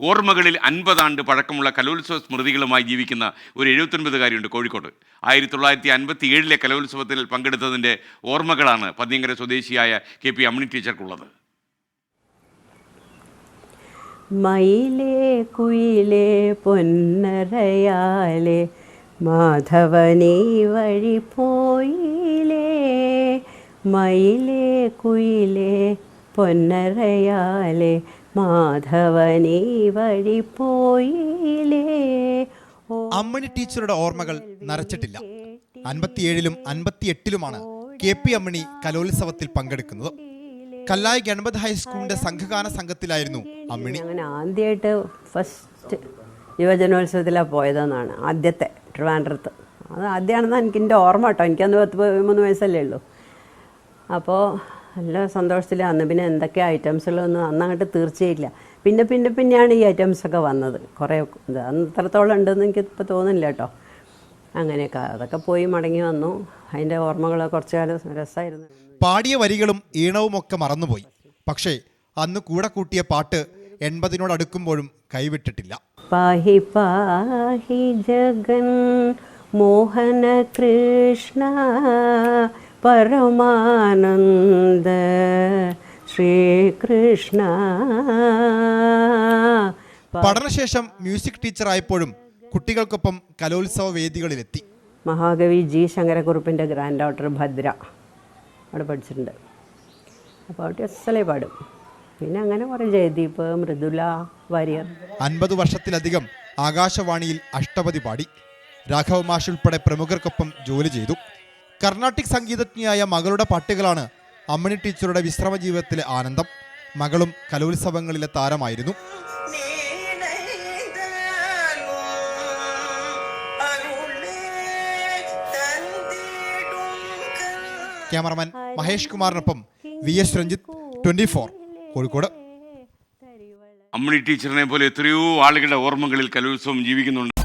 ഓർമ്മകളിൽ അൻപതാണ്ട് പഴക്കമുള്ള കലോത്സവ സ്മൃതികളുമായി ജീവിക്കുന്ന ഒരു എഴുപത്തൊൻപതുകാരിയുണ്ട് കോഴിക്കോട്. ആയിരത്തി തൊള്ളായിരത്തി അൻപത്തി ഏഴിലെ കലോത്സവത്തിൽ പങ്കെടുത്തതിന്റെ ഓർമ്മകളാണ് പന്നിയങ്കര സ്വദേശിയായ കെ പി അമ്മിണി ടീച്ചർക്കുള്ളത്. മയിലേ കുയിലേ പൊന്നരയാലേ മാധവനീ വഴി പോയിലേ മയിലേ കുയിലേ പൊന്നരയാലേ മാധവനീ വഴി പോയിലേ അമ്മണി ടീച്ചറുടെ ഓർമ്മകൾ നരച്ചിട്ടില്ല. അൻപത്തിയേഴിലും അൻപത്തിയെട്ടിലുമാണ് കെ പി അമ്മണി കലോത്സവത്തിൽ പങ്കെടുക്കുന്നത്. കല്ലായി ഗണപത് ഹൈസ്കൂളിന്റെ സംഘഗാന സംഘത്തിലായിരുന്നു അമ്മിണി. അങ്ങനെ ആദ്യമായിട്ട് ഫസ്റ്റ് യുവജനോത്സവത്തിലാണ് പോയതെന്നാണ് ആദ്യത്തെ ട്രിവാൻഡ്രത്ത്. അത് ആദ്യമാണെന്ന് എനിക്ക് എന്റെ ഓർമ്മ കേട്ടോ. എനിക്കന്ന് പത്ത് പതിമൂന്ന് വയസ്സല്ലേ ഉള്ളൂ. അപ്പോൾ നല്ല സന്തോഷത്തിലാണ് പിന്നെ എന്തൊക്കെ ഐറ്റംസുകളൊന്നും അന്ന് അങ്ങോട്ട് തീർച്ചയില്ല പിന്നെ പിന്നെ പിന്നെയാണ് ഈ ഐറ്റംസൊക്കെ വന്നത്. കുറേ ഇത് അന്ന് ഇത്രത്തോളം ഉണ്ടെന്ന് എനിക്ക് ഇപ്പോൾ തോന്നുന്നില്ല കേട്ടോ അങ്ങനെയൊക്കെ അതൊക്കെ പോയി മടങ്ങി വന്നു. അതിന്റെ ഓർമ്മകൾ കുറച്ച് കാലം രസമായിരുന്നു പാടിയ വരികളും ഈണവും ഒക്കെ മറന്നുപോയി. പക്ഷേ അന്ന് കൂടെ കൂട്ടിയ പാട്ട് എൺപതിനോട് അടുക്കുമ്പോഴും കൈവിട്ടിട്ടില്ല. പാഹി പാഹി ജഗൻ മോഹന കൃഷ്ണ പരമാനന്ദ ശ്രീകൃഷ്ണ. പഠനശേഷം മ്യൂസിക് ടീച്ചറായപ്പോഴും കുട്ടികൾക്കൊപ്പം കലോത്സവ വേദികളിലെത്തി. മഹാകവി ജി ശങ്കരക്കുറുപ്പിന്റെ ഗ്രാൻഡ് ഡോട്ടർ ഭദ്ര അവിടെ പഠിച്ചിട്ടുണ്ട്. അപ്പോൾ അവിടെ അസലേ പാടും. പിന്നെ അങ്ങനെ കുറേ ജയദീപ് മൃദുല വാര്യർ. അൻപത് വർഷത്തിലധികം ആകാശവാണിയിൽ അഷ്ടപതി പാടി. രാഘവ മാഷ് ഉൾപ്പെടെ പ്രമുഖർക്കൊപ്പം ജോലി ചെയ്തു. കർണാട്ടിക് സംഗീതജ്ഞയായ മകളുടെ പാട്ടുകളാണ് അമ്മണി ടീച്ചറുടെ വിശ്രമ ജീവിതത്തിലെ ആനന്ദം. മകളും കലോത്സവങ്ങളിലെ താരമായിരുന്നു. Cameraman Mahesh കുമാറിനൊപ്പം V S Ranjith twenty four Kozhikode. അമ്മണി ടീച്ചറിനെ പോലെ എത്രയോ ആളുകളുടെ ഓർമ്മകളിൽ കലോത്സവം ജീവിക്കുന്നുണ്ട്.